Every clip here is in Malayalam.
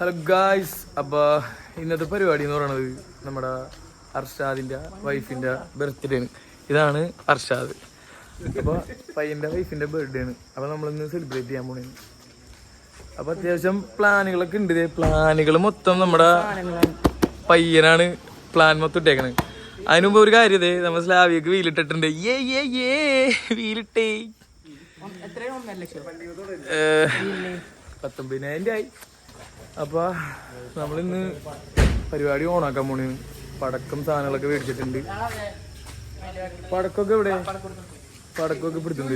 ഹലോ ഗായ്സ് അപ്പൊ ഇന്നത്തെ പരിപാടി എന്ന് പറയുന്നത് നമ്മുടെ അർഷാദിന്റെ വൈഫിന്റെ ബർത്ത്ഡേ ആണ് ഇതാണ് അർഷാദ്. അപ്പൊ പയ്യന്റെ വൈഫിന്റെ ബർത്ത്ഡേ ആണ് അപ്പൊ നമ്മളിന്ന് സെലിബ്രേറ്റ് ചെയ്യാൻ പോണേ അപ്പൊ അത്യാവശ്യം പ്ലാനുകളൊക്കെ ഉണ്ട് പ്ലാനുകൾ മൊത്തം നമ്മുടെ പയ്യനാണ് പ്ലാൻ മൊത്തം ഇട്ടേക്കണത് അതിനു മുമ്പ് ഒരു കാര്യം ഇതേ നമ്മൾ സ്ലാവിയൊക്കെ വീലിട്ടിട്ടുണ്ട്. ഏ ഏ ഏ വീലിട്ടേ. പത്തൊമ്പതിനായിരം രൂപ ആയി അപ്പൊ നമ്മളിന്ന് പരിപാടി ഓണാക്കാൻ പോണേന്ന് പടക്കം സാധനങ്ങളൊക്കെ മേടിച്ചിട്ടുണ്ട്. പടക്കമൊക്കെ എവിടെ? പടക്കമൊക്കെ പിടുത്തുണ്ട്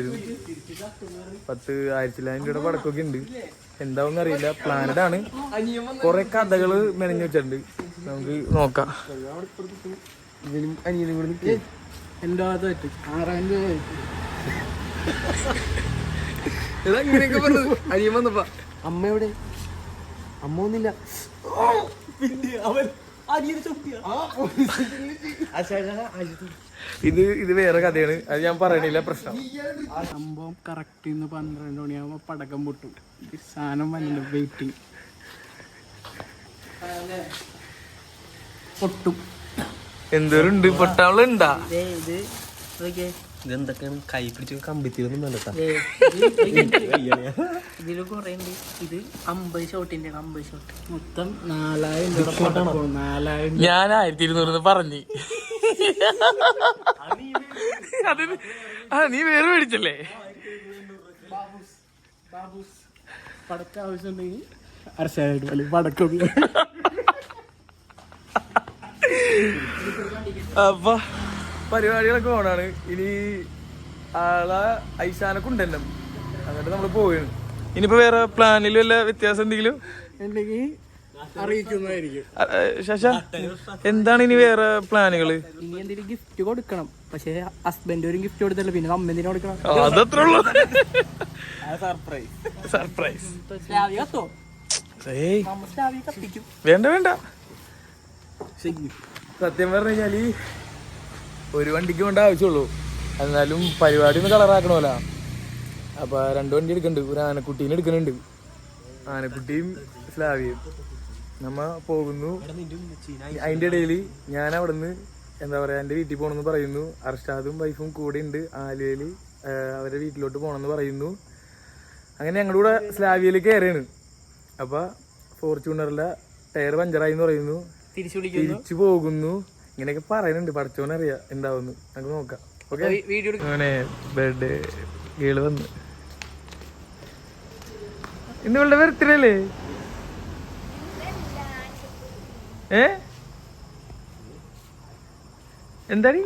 പത്ത് ആയിരത്തിലായിരം രൂപയുടെ പടക്കമൊക്കെ ഉണ്ട്. എന്താവും അറിയില്ല പ്ലാനഡ് ആണ്. കുറെ കഥകൾ മെനഞ്ഞു വെച്ചിട്ടുണ്ട്. നമുക്ക് നോക്കാം. അനിയൻ വന്നപ്പാ. അമ്മ എവിടെ? അമ്മ ഒന്നില്ല ഇത് ഇത് വേറെ കഥയാണ്. അത് ഞാൻ പറയണില്ല പ്രശ്നം. സംഭവം കറക്റ്റ് ഇന്ന് പന്ത്രണ്ട് മണിയാകുമ്പോ പടക്കം പൊട്ടും. ഈ സാധനം വന്നിട്ട് വെയിറ്റിംഗ് പൊട്ടും. എന്തോരുണ്ട്? പൊട്ടാവളുണ്ടാ പൊട്ടാളുണ്ടാ ഇത് ഇതെന്തൊക്കെയാണ്? കൈ പിടിച്ച് കമ്പിത്തിരൊന്നും വേണ്ടട്ടാ ഇതിൽ കൊറേ ഉണ്ട്. ഇത് അമ്പത് ഷോട്ടിന്റെ അമ്പത് ഷോട്ട്. മൊത്തം നാലായിരം രൂപ നാലായിരം ഞാൻ ആയിരത്തി ഇരുന്നൂറ് പറഞ്ഞു. അത് ആ നീ വേറെ മേടിച്ചല്ലേ? പടക്ക ആവശ്യമുണ്ടെങ്കിൽ പടക്കം അപ്പൊ. പരിപാടികളൊക്കെ ഓണാണ് ഇനി ആളെ ഐശാനൊക്കെ ഉണ്ടല്ലോ എന്നിട്ട് നമ്മൾ പോവാണ്. ഇനിയിപ്പോ വേറെ പ്ലാനിൽ വല്ല വ്യത്യാസം എന്തെങ്കിലും? ഉണ്ടെങ്കിൽ അറിയിക്കുന്നതായിരിക്കും. ശശ എന്താണ് ഇനി വേറെ പ്ലാനുകൾ ഇനി എന്തെങ്കിലും ഗിഫ്റ്റ് കൊടുക്കണം. പക്ഷേ ഹസ്ബൻഡ് ഒരു ഗിഫ്റ്റ് കൊടുത്തല്ലോ. പിന്നെ അമ്മ എന്തിനാ കൊടുക്കണം. അതത്രേ ഉള്ളൂ. സർപ്രൈസ് സർപ്രൈസ് വേണ്ട വേണ്ട. സത്യം പറഞ്ഞു കഴിഞ്ഞാൽ ഒരു വണ്ടിക്ക് വേണ്ട ആവശ്യമുള്ളൂ. എന്നാലും പരിപാടി ഒന്ന് കളറാക്കണമല്ല അപ്പൊ രണ്ട് വണ്ടി എടുക്കുന്നുണ്ട് ഒരു ആനക്കുട്ടീനെ എടുക്കുന്നുണ്ട് ആനക്കുട്ടിയും സ്ലാവിയും. നമ്മ പോകുന്നു. അതിന്റെ ഇടയിൽ ഞാൻ അവിടെ നിന്ന് എന്താ പറയാ എന്റെ വീട്ടിൽ പോകണമെന്ന് പറയുന്നു. അർഷാദും വൈഫും കൂടെ ഉണ്ട്. ആലുവയിൽ അവരുടെ വീട്ടിലോട്ട് പോകണമെന്ന് പറയുന്നു. അങ്ങനെ ഞങ്ങളുടെ കൂടെ സ്ലാവിയയിൽ കയറിയാണ് അപ്പൊ ഫോർച്യൂണറിലെ ടയർ പഞ്ചറായി എന്ന് പറയുന്നു. തിരിച്ചു പോകുന്നു. ഇങ്ങനെയൊക്കെ പറയുന്നുണ്ട്. പഠിച്ചോനറിയാം എന്താവുന്നു നമുക്ക് നോക്കാം. ഓക്കെ വീഡിയോ അങ്ങനെ ബർത്ത്ഡേ ഗേൾ വന്ന്. ഇന്ന് ഇവളുടെ ബർത്ത്ഡേ അല്ലേ? ഏ? എന്താടി?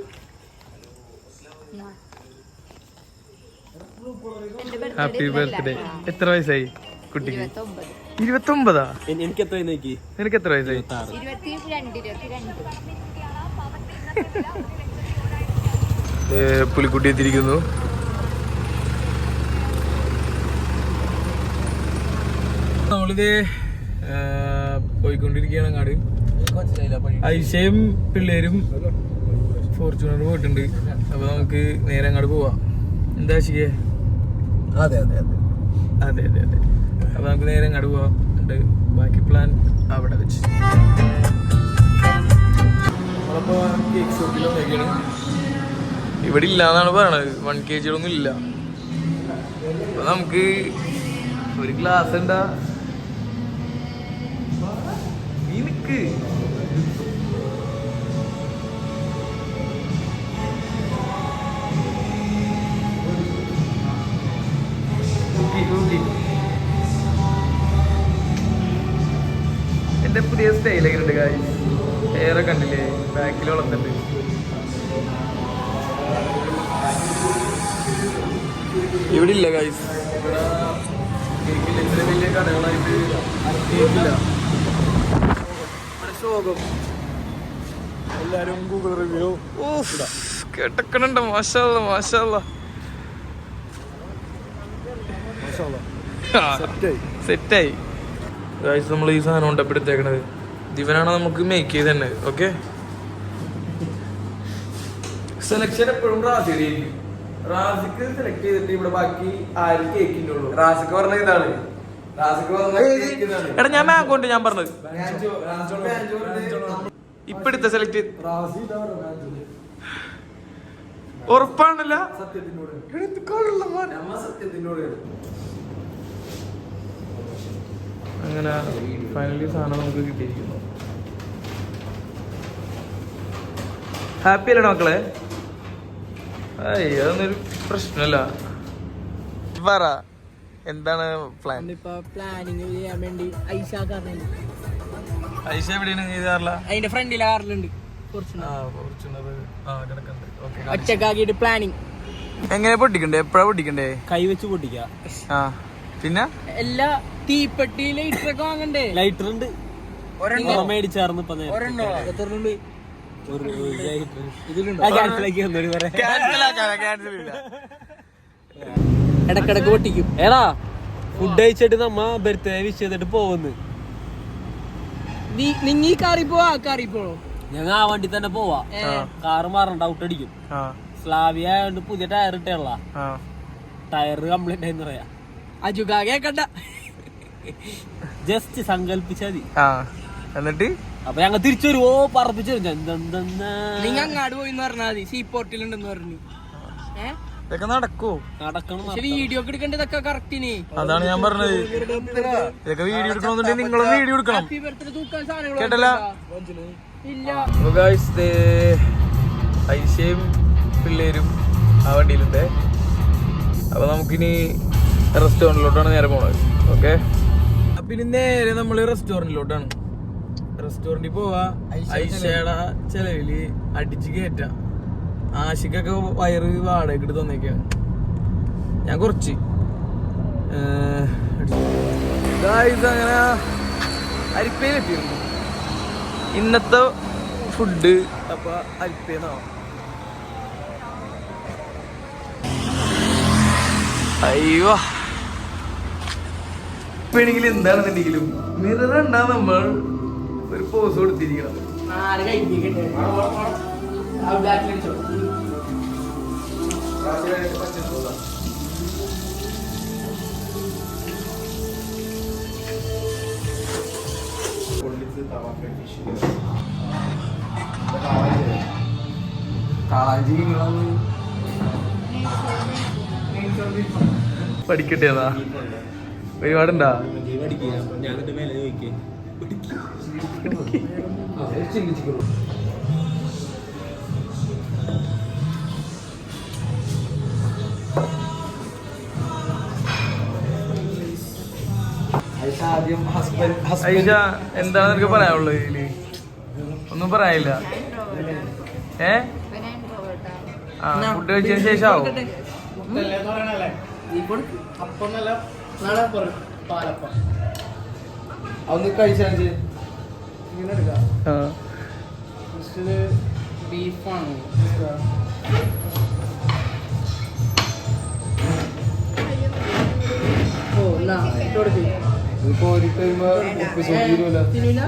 ഹാപ്പി ബർത്ത്ഡേ എത്ര വയസ്സായി കുട്ടിക്ക്? ഇരുപത്തൊമ്പതാ. എനിക്ക് എത്ര നോക്കി? നിനക്ക് എത്ര വയസ്സായി പുലിക്കുട്ടി എത്തിയിരിക്കുന്നു. നമ്മളിത് പോയിക്കൊണ്ടിരിക്കുകയാണ് അങ്ങാട്. ഐശയും പിള്ളേരും ഫോർച്യൂണർ പോയിട്ടുണ്ട്. അപ്പൊ നമുക്ക് നേരെ അങ്ങോട്ട് പോവാം. എന്താ ശരിയേ അതെ അതെ അതെ. അതെ അതെ അതെ. അപ്പൊ നമുക്ക് നേരെ അങ്ങോട്ട് പോവാം. ബാക്കി പ്ലാൻ അവിടെ വെച്ച്. ഇവിടെ ഇല്ല എന്നാണ് പറയണത് വൺ കെ ജികളൊന്നും ഇല്ല. അപ്പൊ നമുക്ക് ഒരു ഗ്ലാസ് ഉണ്ടാ നീ തൂക്കി എന്റെ പുതിയ സ്റ്റൈലൊക്കെ ഉണ്ട് കാര്യം ഏറെ കണ്ടില്ലേ? ബാക്കിൽ വളർന്നിട്ട്. ഇവിടെ ഇല്ല ഗൈസ് കേക്കില്ല ഇത്ര വലിയ കടകളായിട്ട് കേക്കില്ല ഇവിടെ ശോകം. എല്ലാരും ഗൂഗിൾ റിവ്യൂ കേട്ടക്കണുണ്ട്. മാഷല്ല മാഷല്ല സെറ്റായി നമ്മൾ ഈ സാധനം ഉണ്ടപ്പെടുത്തേക്കണത് ദിവനാണ് നമുക്ക് മേക്ക് ചെയ്ത് തന്നെ ഓക്കെ സെലക്ഷൻ എപ്പോഴും റാസിയുടെ റാസിക്ക് സെലക്ട് ചെയ്തിട്ട് ഇവിടെ ബാക്കി ആരും കേക്കിന്റെ ഉള്ളൂ. റാസിക്ക് പറഞ്ഞ ഇതാണ്. എടാ ഞാൻ മാങ്കോ ഉണ്ട് ഞാൻ പറഞ്ഞത്. ഇപ്പൊ എടുത്ത സെലക്ട് ഉറപ്പാണല്ല. അങ്ങനെ ഫൈനലി സാധനം നമുക്ക് കിട്ടിയിരിക്കുന്നു. ഹാപ്പി അല്ലേ മക്കളെ? അയ്യ അതൊന്നൊരു പ്രശ്നമല്ല. പറ എന്താണ് പ്ലാൻ പ്ലാനിങ് ചെയ്യാൻ വേണ്ടി ഐഷ ഐഷ എവിടെയാണ് ചെയ്താറില്ല അതിന്റെ ഫ്രണ്ടിലെ കാറിലുണ്ട്. ഒറ്റക്കാക്കിയിട്ട് പ്ലാനിങ് എങ്ങനെ പൊട്ടിക്കണ്ടേ? എപ്പോഴാ പൊട്ടിക്കണ്ടേ? കൈ വെച്ച് പൊട്ടിക്ക പിന്നെ? എല്ലാ തീപ്പെട്ടി ലൈറ്റർ ഒക്കെ വാങ്ങണ്ടേ? ലൈറ്റർ ഉണ്ട്. ഒരെണ്ണം. മേടിച്ചാർന്ന് ഇപ്പൊ എത്ര ഉണ്ട് ഇടക്കിടക്ക് പൊട്ടിക്കും. എടാ ഫുഡ് കഴിച്ചിട്ട് നമ്മ ബർത്ത്ഡേ വിഷ് ചെയ്തിട്ട് പോകുന്നു നീ ഈ കാറി പോവാ? ആ കാറി പോണോ? ഞങ്ങൾ ആ വണ്ടി തന്നെ പോവാ. കാറ് മാറണ്ട ഔട്ട് അടിക്കും. ആ. സ്ലാവിയ ആയതുകൊണ്ട് പുതിയ ടയർ ഇട്ടേ ടയർ കംപ്ലീറ്റ് ആയിരുന്നു പറയാ. അജുകാ കേക്കണ്ട ജസ്റ്റ് സങ്കല്പിച്ചാ മതി. ആ എന്നിട്ട്? അപ്പൊ ഞങ്ങൾ തിരിച്ചു വരും ഓ പറപ്പിച്ചു നിങ്ങൾ അങ്ങാട് പോയി പറഞ്ഞാൽ മതി. സീ പോർട്ടിലുണ്ടെന്ന് പറഞ്ഞു. ഇതൊക്കെ നടക്കൂ? നടക്കണം വീഡിയോ എടുക്കേണ്ട ഇതൊക്കെ കറക്റ്റിന് അതാണ് ഞാൻ പറഞ്ഞത്. ഇതൊക്കെ വീഡിയോ എടുക്കണമെന്നുണ്ടെങ്കിൽ നിങ്ങളും വീഡിയോ എടുക്കണം. ഹാപ്പി ബർത്ത്ഡേ തൂക്കാൻ സാധനങ്ങൾ കേട്ടല്ല? ഇല്ല. ഗായ്സ് ഐശയും പിള്ളേരും ആ വണ്ടിയിലുണ്ട്. അപ്പൊ നമുക്കിനി റെസ്റ്റോറന്റിലോട്ടാണ് നേരെ പോണത്. ഓക്കെ ഇനി നേരെ നമ്മൾ റെസ്റ്റോറന്റിലോട്ടാണ് റെസ്റ്റോറന്റിൽ പോവാ. ഐശയുടെ ചെലവിൽ. അടിച്ച് കയറ്റാം ആശിക്കൊക്കെ വയറ് വാടകയ്ക്ക് എടുത്ത് തന്നേക്കാണ്. ഞാൻ കുറച്ച്. അങ്ങനെ അരിപ്പയിലെത്തിയിരുന്നു ഇന്നത്തെ ഫുഡ് അപ്പൊ അരിപ്പേന്നാ. അയ്യോ. വേണമെങ്കിൽ എന്താണെന്നുണ്ടെങ്കിലും മിറർ ഉണ്ടാ നമ്മൾ. ഒരു പോസ് കൊടുത്തിരിക്കണം. ആര് കഴിപ്പിക്കണ്ടേ ഒരുപാടുണ്ടാ ഐഷ എന്താണ് നിനക്ക് പറയാനുള്ളത് ഇതിൽ ഒന്നും പറയാനില്ല. ഏ? ആ ഫുഡ് കഴിച്ചതിന് ശേഷം ആവും പറയും പാലപ്പം. അതൊന്ന് കഴിച്ചാൽ ഇങ്ങനെ എടുക്കാം. ഫസ്റ്റ് ബീഫാണ്. ഓ എന്നാ ഇട്ട് കൊടുക്ക്. ഇത് കോരി കഴിയുമ്പോ തീരുമല്ലോ തിന്നൂല?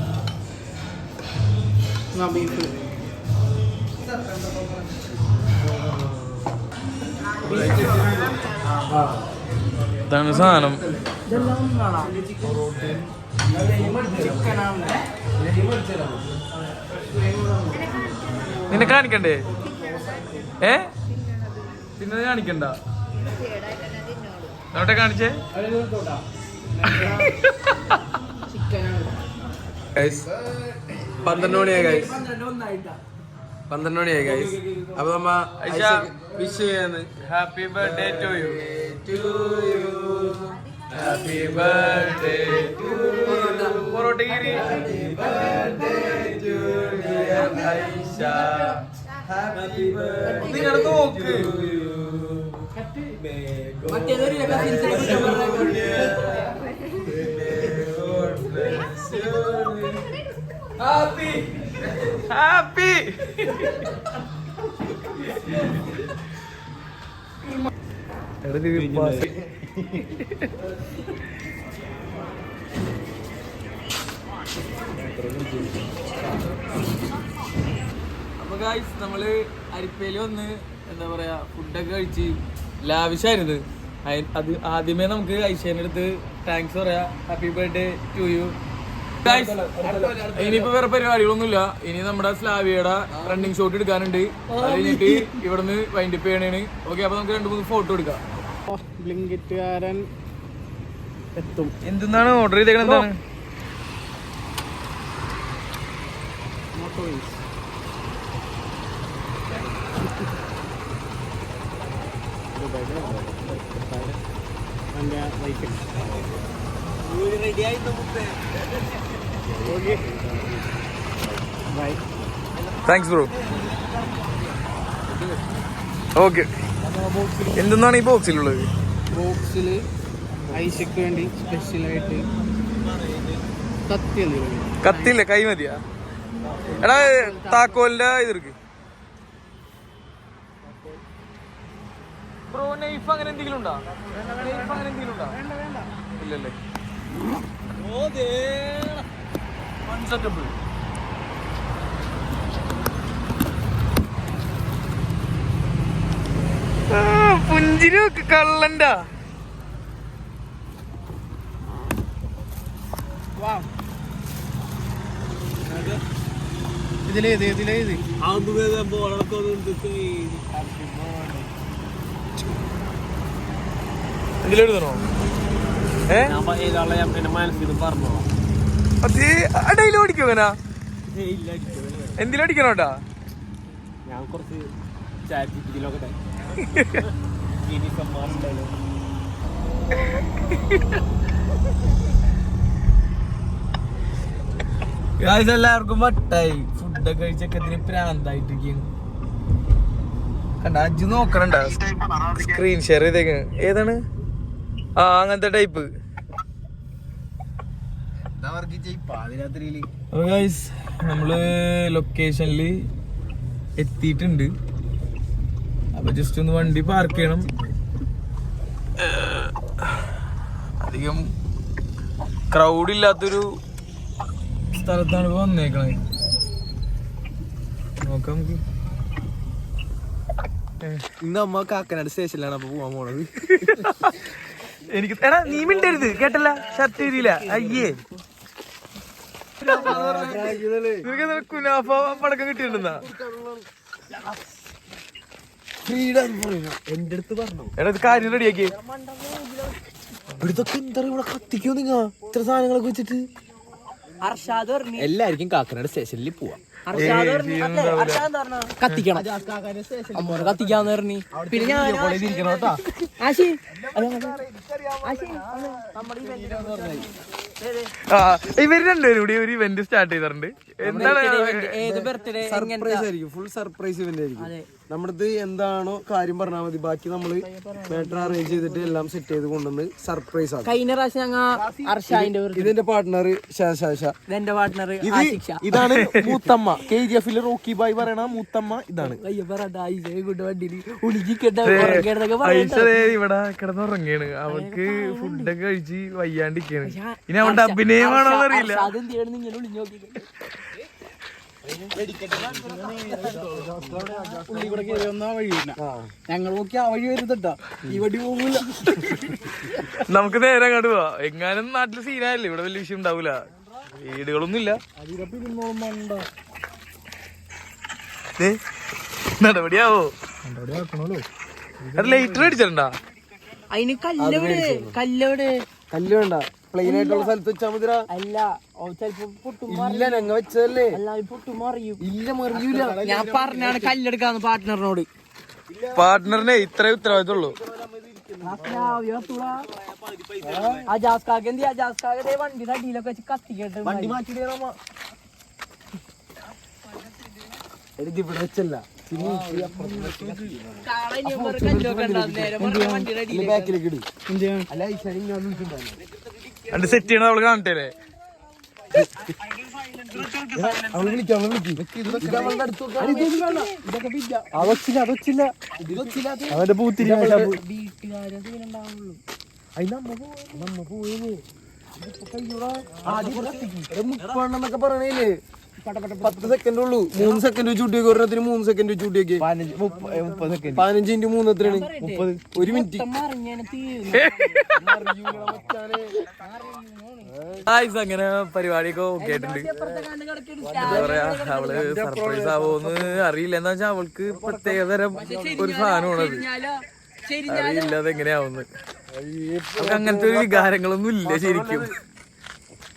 ആ ബീഫ് ഇതാണ് സാധനം. നിന്നെ കാണിക്കണ്ടേ? ഏ? പിന്നെ കാണിക്കണ്ട? നോട്ടെ കാണിച്ചേ? ചിക്കനാണ്. പന്ത്രണ്ട് മണിയായി ഗൈസ് പന്ത്രണ്ട് മണിയായി ഗൈസ് അപ്പൊ നമ്മ വിഷ് ചെയ്യാന്ന്. Happy birthday to you happy birthday to പൊറോട്ടഗിരി Aisha നിങ്ങൾ നോക്ക് മറ്റേതൊരു ഹാപ്പി ഹാപ്പി അപ്പൊ ഗായ്സ് നമ്മൾ അരിപ്പയിൽ വന്ന് എന്താ പറയാ ഫുഡൊക്കെ കഴിച്ച് ലാവിഷായിരുന്നു. അത് ആദ്യമേ നമുക്ക് ഐശ്വര്യന്റെ അടുത്ത് താങ്ക്സ് പറയാ ഹാപ്പി ബർത്ത്ഡേ ടു യു ഇനിയിപ്പോ വേറെ പരിപാടികളൊന്നുമില്ല. ഇനി നമ്മുടെ സ്ലാവിയുടെ റണ്ണിങ് ഷോട്ട് എടുക്കാനുണ്ട്. അത് കഴിഞ്ഞിട്ട് ഇവിടുന്ന് വൈൻഡപ്പ് ചെയ്യണേണ്. ഓക്കെ അപ്പൊ നമുക്ക് രണ്ട് മൂന്ന് ഫോട്ടോ എടുക്കാം. ബ്ലിങ്കിറ്റുകാരൻ എത്തും. എന്താണ് ഓർഡർ ചെയ്തേക്കണത് എന്താണ്? മോട്ടോയിസ് എന്റെ വൈഫിൽ ബൈ താങ്ക്സ് ബ്രോ ഓക്കെ എന്തെന്നാണ് ഈ ബോക്സിലുള്ളത് ബോക്സിൽ ഐശക്ക് വേണ്ടി സ്പെഷ്യലായിട്ട് കത്തി കത്തില്ല കൈ മതിയാ. എടാ താക്കോലിന്റെ ഇതിർക്ക് ബ്രോ നൈഫ് അങ്ങനെ എന്തെങ്കിലും ഉണ്ടോ? നൈഫ് അങ്ങനെ എന്തെങ്കിലും ഉണ്ടോ? ഇല്ലല്ലേ. പുഞ്ചിരി നോക്ക് കള്ളന്റെ ഇതിലേത് ഇതിലേത് ഇതിലെഴുതണോ ഡെയിലി ഓടിക്കും അങ്ങനെ? എന്തിലും അടിക്കണോട്ടാ ഞാൻ കുറച്ച് എല്ലാവർക്കും വട്ടായി. ഫുഡൊക്കെ കഴിച്ചൊക്കെ ഇതിന് പ്രാന്തായിട്ടിരിക്കുന്നു കണ്ട അജു നോക്കണണ്ട? സ്ക്രീൻ ഷെയർ ചെയ്തേക്കാണ്. ഏതാണ്? ആ അങ്ങനത്തെ ടൈപ്പ് നമ്മൾ ലൊക്കേഷനിൽ എത്തിയിട്ടുണ്ട്. അപ്പൊ ജസ്റ്റ് ഒന്ന് വണ്ടി പാർക്ക് ചെയ്യണം. അധികം ക്രൗഡ് ഇല്ലാത്തൊരു സ്ഥലത്താണ് ഇപ്പൊ വന്നേക്കണത്. നോക്കാം നമുക്ക്. ഇന്ന് അമ്മ കാക്കനാട് സ്റ്റേഷനിലാണ് അപ്പൊ പോവാൻ പോണത്. എനിക്ക് എടാ നീ മിണ്ടരുത്. കേട്ടല്ല? ഷർട്ട് എഴുതിയില്ല. അയ്യേ. നിനക്ക് കുനാഫ പടക്കം കിട്ടിയിട്ടുണ്ടെന്നാ? എന്റെ അടുത്ത് പറഞ്ഞു. എടാ ഇത് കാര്യം റെഡിയാക്കി. ഇവിടുത്തെ എന്താ ഇവിടെ കത്തിക്കോ നിങ്ങ? ഇത്ര സാധനങ്ങളൊക്കെ വെച്ചിട്ട്. എല്ലാവർക്കും കാക്കനാട് സ്റ്റേഷനിൽ പോവാം. കത്തിക്കണം. അമ്മോനെ കത്തിക്കാന്ന് പറഞ്ഞു പിന്നെ ഞാൻ ആശി. ഇവർ രണ്ടുപേരും കൂടി ഒരു ഇവന്റ് സ്റ്റാർട്ട് ചെയ്തിട്ടുണ്ട്. എന്താണ്. ഏത് ബർത്ത്ഡേ സർപ്രൈസ് ആയിരിക്കും. ഫുൾ സർപ്രൈസ് ഇവന്റ് ആയിരിക്കും. നമ്മുടെ എന്താണോ കാര്യം പറഞ്ഞാൽ മതി. ബാക്കി നമ്മൾ മാറ്റർ അറേഞ്ച് ചെയ്തിട്ട് എല്ലാം സെറ്റ് ചെയ്ത് കൊണ്ടുവന്ന് സർപ്രൈസ് ആണ് കഴിഞ്ഞ പ്രാവശ്യം ഇതിന്റെ പാർട്ട്ണർ ശാശാശ ഇതെന്റെ പാർട്ട്ണർ ഇത് ആശിക്ഷ. ഇതാണ് മൂത്തമ്മ. കെ ജി എഫിലെ റോക്കി ബായ് പറയണ മൂത്തമ്മ ഇതാണ്. ഇവിടെ കിടന്നുറങ്ങാണ്. അവൾക്ക് ഫുഡൊക്കെ കഴിച്ച് വയ്യാണ്ടിരിക്കാണ്. ഇനി അവളുടെ അഭിനയമാണോന്ന് അറിയില്ല നോക്കിയിട്ട് കൂടെ കയറി വന്നാ വഴിയില്ല ഞങ്ങൾ നോക്കി ആ വഴി വരുന്നുണ്ടാ. ഈ വടി പോകില്ല നമുക്ക് നേരെ അങ്ങോട്ട് പോവാ. എങ്ങാനും നാട്ടിൽ സീനായല്ലേ ഇവിടെ വലിയ വിഷയം ഉണ്ടാവൂല. വീടുകളൊന്നും ഇല്ല നടപടിയാവോ? അത് ലൈറ്റർ അടിച്ചിട്ടുണ്ടാ? അതിന് കല്ലെവിടെ? കല്ലെവിടെ? കല്ല് വേണ്ട പ്ലെയിൻ ആയിട്ടുള്ള സ്ഥലത്ത് വെച്ചാ മതി അല്ല ഇല്ല ഞങ്ങ വെച്ചതല്ലേ? അല്ല അത് പൊട്ടും മറിയും. ഇല്ല മറിയൂല. ഞാൻ പറഞ്ഞാണ് കല്ലെടുക്കാന്ന് പാർട്ട്ണറിനോട്. പാർട്ട്ണറിനെ ഇത്രേ ഉത്തരവാദിത്തമുള്ളൂ എന്ത് വണ്ടി അടിയിലൊക്കെ വെച്ച് കത്തിക്കട്ടെ വണ്ടി എടുത്ത് ഇവിടെ വെച്ചല്ല. ബാക്കിലേക്ക് ഇടി. അല്ല ഈ ശനി ഞാൻ വിളിച്ചിട്ടുണ്ടായിരുന്നു അണ്ട് സെറ്റ് ചെയ്യണത് അവൾ കാണട്ടെ അവൾ വിളിക്കാം അവൾ വിളിക്കും. ഇത് അവളുടെ അടുത്ത് വെക്കാം. അതൊച്ചില്ല അതൊച്ചില്ല അവന്റെ പൂത്തിരി വീട്ടുകാരെ ഉണ്ടാവുള്ളൂ. മുപ്പെണ്ണന്നൊക്കെ പറയണേൽ. പത്ത് സെക്കൻഡ് ഉള്ളൂ. മൂന്ന് സെക്കൻഡ് വെച്ച് കൂട്ടിയൊക്കെ ഒരെണ്ണത്തിന് മൂന്ന് സെക്കൻഡ് വെച്ച് കൂട്ടിയൊക്കെ പതിനഞ്ച് മിനിറ്റ് മൂന്ന് എത്രയാണ്? മുപ്പത്. ഒരു മിനിറ്റ് ആയിസ് അങ്ങനെ പരിപാടിയൊക്കെ ഓക്കെ ആയിട്ടുണ്ട്. എന്താ പറയാ അവൾ സർപ്രൈസ് ആവോന്ന് അറിയില്ല. എന്താ വെച്ചാ അവൾക്ക് പ്രത്യേക തരം ഒരു സാധനമാണത് അറിയില്ല അത് എങ്ങനെയാവുന്ന്. അവൾക്ക് അങ്ങനത്തെ ഒരു വികാരങ്ങളൊന്നും ഇല്ല ശരിക്കും.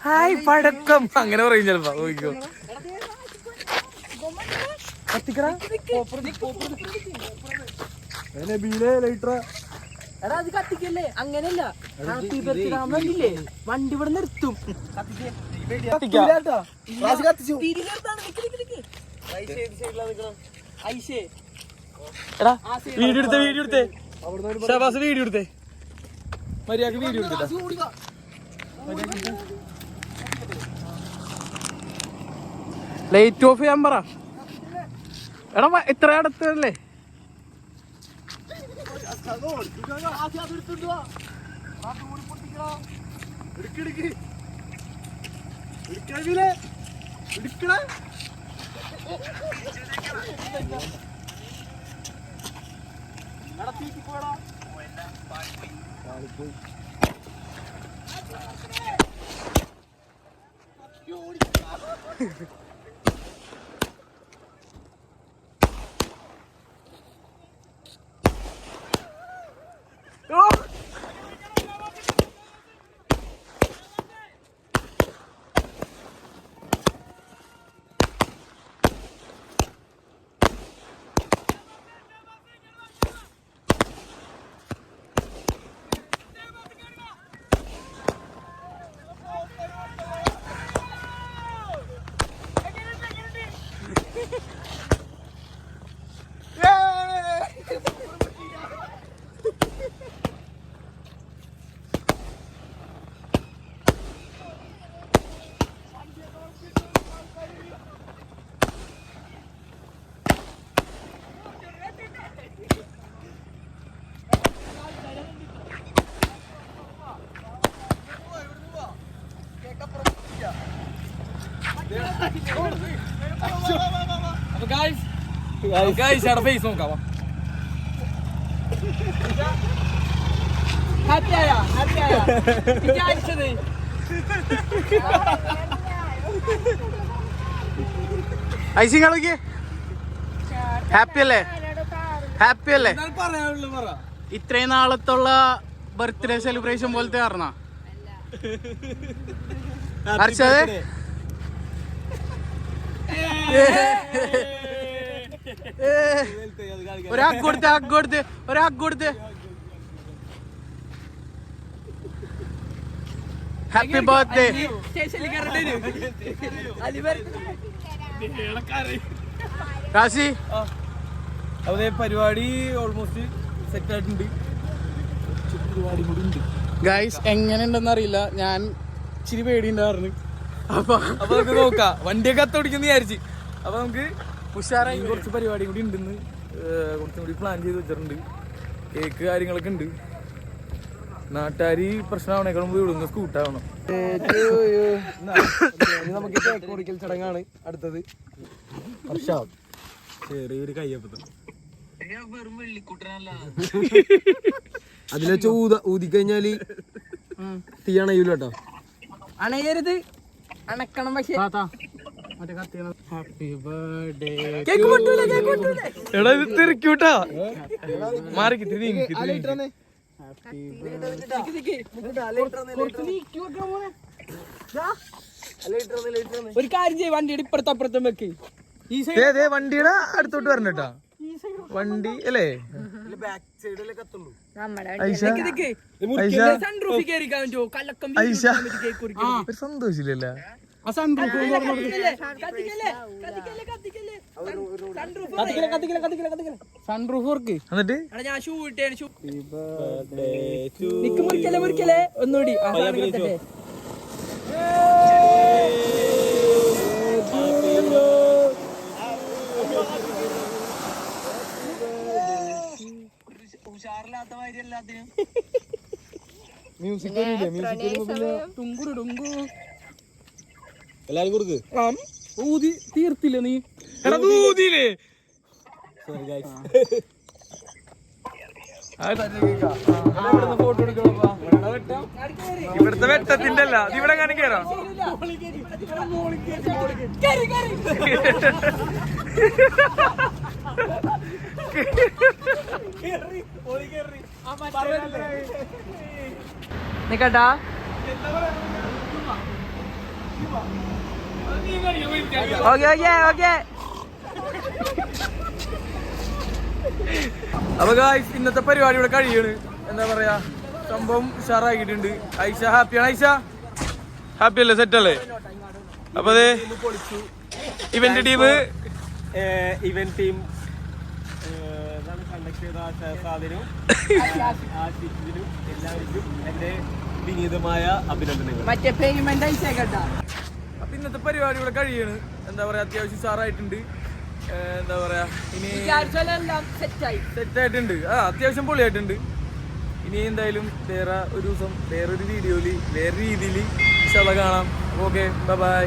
ഹായ് പടക്കം. അങ്ങനെ പറയും ചെലപ്പോ. നോക്കിക്കോ എടാ അത് കത്തിക്കല്ലേ? വണ്ടി ഇവിടെ നിർത്തും. ഐഷേ എടാ വീഡിയോ എടുത്തേ വീഡിയോ എടുത്തേ. ഷബാസ് വീഡിയോ എടുത്തേ. മര്യാദ വീഡിയോ എടുത്തിട്ടാ ലൈറ്റ് ഓഫ് ചെയ്യാൻ പറ. എടാ ഇത്ര അടുത്തല്ലേ? അപ്പൊ ഗായ്സ് ഗായ്സ് അവിടെ ഫേസ് നോക്കാം ഹാപ്പി ആയ ഹാപ്പി ആയ വിചാരിച്ചത് ഐസിങ് കളിക്ക് ഹാപ്പി അല്ലേ? ഹാപ്പി അല്ലേ? ഇത്രയും നാളത്തുള്ള ബർത്ത്ഡേ സെലിബ്രേഷൻ പോലത്തെ പറഞ്ഞ ഹർഷത് ഒരാൾക്ക് കൊടുത്ത് ആക്ക് കൊടുത്ത് ഒരാൾക്ക് കൊടുത്ത് ഹാപ്പി ബർത്ത്ഡേ കാശി ദേ പരിപാടി ഓൾമോസ്റ്റ് സെറ്റ് ആയിട്ടുണ്ട് ഗൈസ് എങ്ങനെയുണ്ടെന്ന് അറിയില്ല ഞാൻ ഇച്ചിരി പേടിയുണ്ടായിരുന്നു അപ്പൊ അപ്പൊ നമുക്ക് നോക്കാം വണ്ടിയൊക്കെ അത്തോടിക്കുന്ന വിചാരിച്ച് അപ്പൊ നമുക്ക് ഉഷാറായി കുറച്ച് പരിപാടി കൂടി ഉണ്ടെന്ന് കുറച്ചും കൂടി പ്ലാൻ ചെയ്ത് വെച്ചിട്ടുണ്ട്. കേക്ക് കാര്യങ്ങളൊക്കെ ഉണ്ട്. നാട്ടുകാരി പ്രശ്നമാവണേക്കാളും മുമ്പ് ഇവിടുന്ന് സ്കൂട്ടാവണം നമുക്ക് കേക്ക് മുറിക്കൽ ചടങ്ങാണ് അടുത്തത്. ചെറിയൊരു കയ്യപ്പത്തം അതിലെ ഊത ഊതിക്കഴിഞ്ഞാൽ തീ അണയൂലോ കേട്ടോ അണയരുത്. അണക്കണം പക്ഷെ. ഹാപ്പി ബർത്ത്ഡേ കേക്ക് പൊട്ടൂല കേക്ക് പൊട്ടൂല എടാ ഇത് തെറിക്കൂട്ടാ. മാറിക്ക് ഒരു കാര്യം ചെയ്യ വണ്ടിയുടെ ഇപ്പുറത്തും അപ്പുറത്തും വെക്ക്. ഈ ദേ, ദേ വണ്ടിയുടെ അടുത്തോട്ട് വരണ്ടട്ടാ കേട്ടാ. വണ്ടി അല്ലേ? ഒരു സന്തോഷില്ലല്ലോ. എന്നിട്ട്? എടാ ഞാൻ ഷൂ ഇട്ടേ ഷൂ. നിക്ക് മുറിക്കല്ലേ മുറിക്കല്ലേ ഒന്നുകൂടി ഉഷാറില്ലാത്ത സാധനം എല്ലാത്തിനും. മ്യൂസിക് ടുങ്കുറു ടുങ്കു എല്ലാരും കൊടുക്ക്. ഊതി തീർത്തില്ല നീ? എടാ ദൂതിയില്ലേ ഇവിടുത്തെ വെട്ടത്തിന്റെ അല്ല. ഇവിടെ കാണി കേറാം. നിക്കട്ടാ. Okay okay okay. അപ്പൊ ഗായ്സ് ഇന്നത്തെ പരിപാടി ഇവിടെ കഴിയാണ്. എന്താ പറയാ? സംഭവം ഉഷാറാക്കിയിട്ടുണ്ട് ഐഷ ഹാപ്പിയാണ്. ഐഷ? ഹാപ്പി അല്ലേ? സെറ്റ് അല്ലേ? അപ്പൊ അതെ event team event team conduct ചെയ്ത ഷഹസാദിനും ആശിഷിനും എല്ലാവർക്കും എന്റെ വിനീതമായ അഭിനന്ദനങ്ങൾ. മറ്റേ പേയ്മെന്റ് അയച്ചേക്കട്ടാ ഇന്നത്തെ പരിപാടി ഇവിടെ കഴിയാണ്. എന്താ പറയാ അത്യാവശ്യം സാറായിട്ടുണ്ട്. എന്താ പറയാ ഇനി സെറ്റ് ആയിട്ടുണ്ട് ആ അത്യാവശ്യം പൊളിയായിട്ടുണ്ട്. ഇനി എന്തായാലും വേറെ ഒരു ദിവസം വേറൊരു വീഡിയോയിൽ വേറെ രീതിയിൽ കാണാം. Okay bye.